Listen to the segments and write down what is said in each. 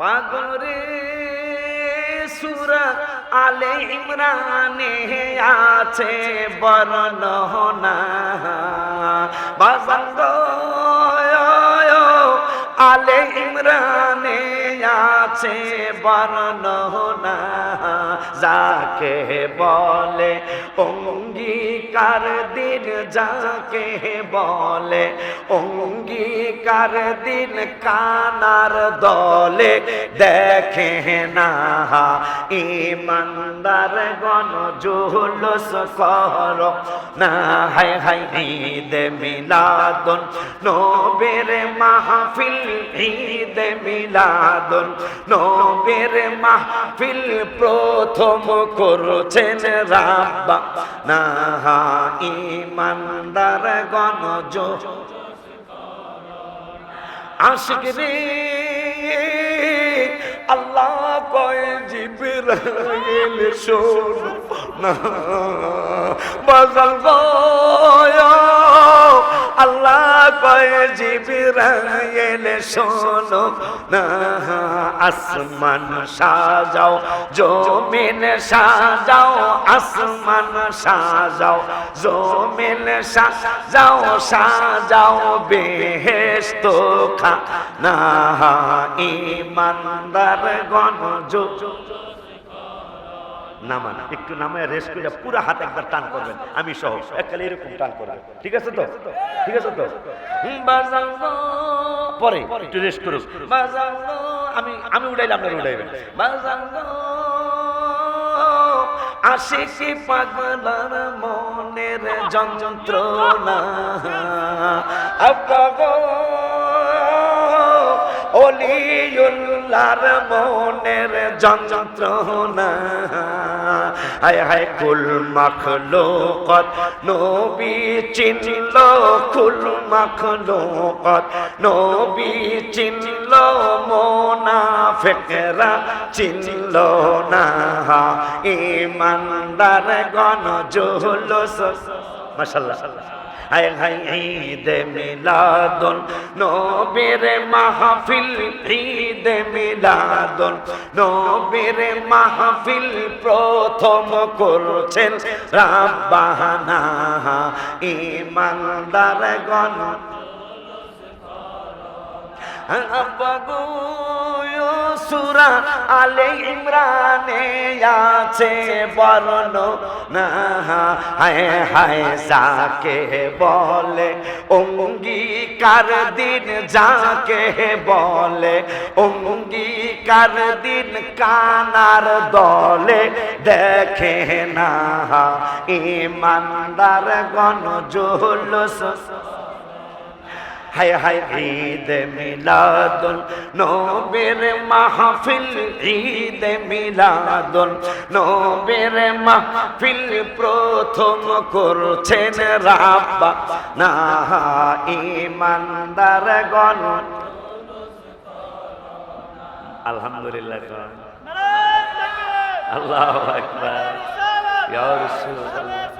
পাগরে সুরা আলে ইমরানে আছে বর্ণনা বাজান গো আলে ইমরানে আছে বর্ণনা যাকে বলে অঙ্গীকার দিন যাকে বলে, অঙ্গীকার দিন কানার দলে। দেখে না ইমানদার গণ জুলুস কর। না হাই হাই ঈদ মিলাদুন, নবের মাহফিল, ঈদ মিলাদুন। নবের মাহফিল প্রথম করছেন রাব্বা। না ইমানদার গণ জুলুস আশিক রে আল্লাহ কয় জিবির শোনো না। বাজাল আল্লাহ কয় জিবরাইল শোনো না, আসমান সাজাও, জমিন সাজাও, আসমান সাজাও, জমিন সাজাও সাজাও বেহেস্ত খা না ইমানদার গণজ নামান। একটু নামায় রেস্ট করে পুরো হাত একবার টান করবেন। আমি সহ। এককালে এরকম টান করবেন ঠিক আছে তো? ঠিক আছে তো। পরে একটু রেস্ট করুন। আমি আমি উঠাইলে আপনার উঠাইবেন। আশিকি পাগলার মনের যন্ত্রণা। গো অলিউল্লার মনের যন্ত্রণা। হায় হায় কুল মখলুকত, নবী চিনল কুল মখলুকত, নবী চিনল মোনাফেকরা চিনল না। ইমানদার গণ জুলুস। মাশাআল্লাহ। ঈদ মিলাদুন নবীর মাহফিল, ঈদ মিলাদুন নবীর মাহফিল প্রথম করছেন রাব্বানা ইমানদার গণ সুরা আলে ইমরানে আছে বর্ণ না, হায় হায়, যাকে বলে? অঙ্গীকার দিন যাকে বলে? অঙ্গীকার দিন কানার দলে? দেখে না ইমানদার গণ জুলুস হায় হায় ঈদ মিলাদুন, নবীর মাহফিল, ঈদ মিলাদুন, নবীর মাহফিল প্রথম করছেন রাব্বা না ইমানদার গণ। আলহামদুলিল্লাহ গণ। আল্লাহু আকবার। ইয়া রাসূলুল্লাহ।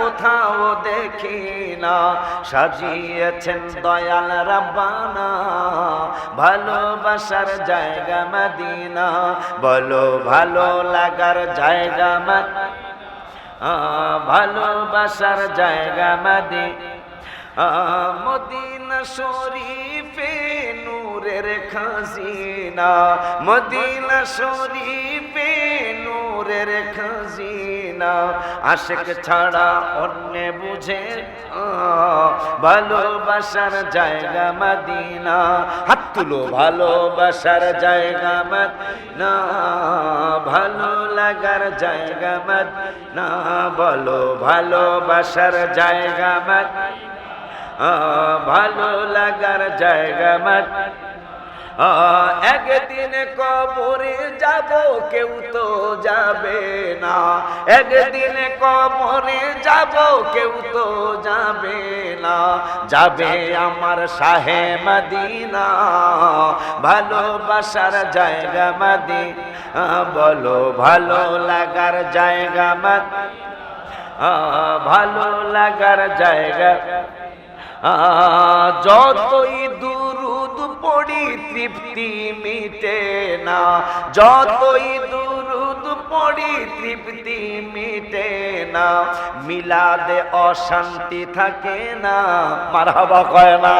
কোথাও দেখি না। সাজিয়েছেন দয়াল রাব্বানা। ভালোবাসার জায়গা মদিনা। বলো, ভালো লাগার জায়গা মদ ভালোবাসার জায়গা মদিনা। মদিনা শরীফে নূরের খাজিনা। মদিনা শরীফে নূরের খাজিনা। আশেক ছাড়া অন্য বুঝে ভালোবাসার জায়গা মদিনা, হাত তুলো ভালোবাসার জায়গা মদিনা। ভালো লাগার জায়গা মদিনা, বলো ভালোবাসার জায়গা মদিনা। ভালো লাগার জায়গা মত একদিন কবরে যাব, কেউ তো যাবে না। একদিন কবরে যাব, কেউ তো যাবে না। যাবে আমার শাহে মদিনা, ভালোবাসার জায়গা মাদি বলো ভালো লাগার জায়গা মাদ ভালো লাগার জায়গা। যতই দুরুদ পড়ি তৃপ্তি মিটে না। যতই দুরুদ পরিতৃপ্তি মিটে না। মিলাদে অশান্তি থাকে না। মারাবা কয় না।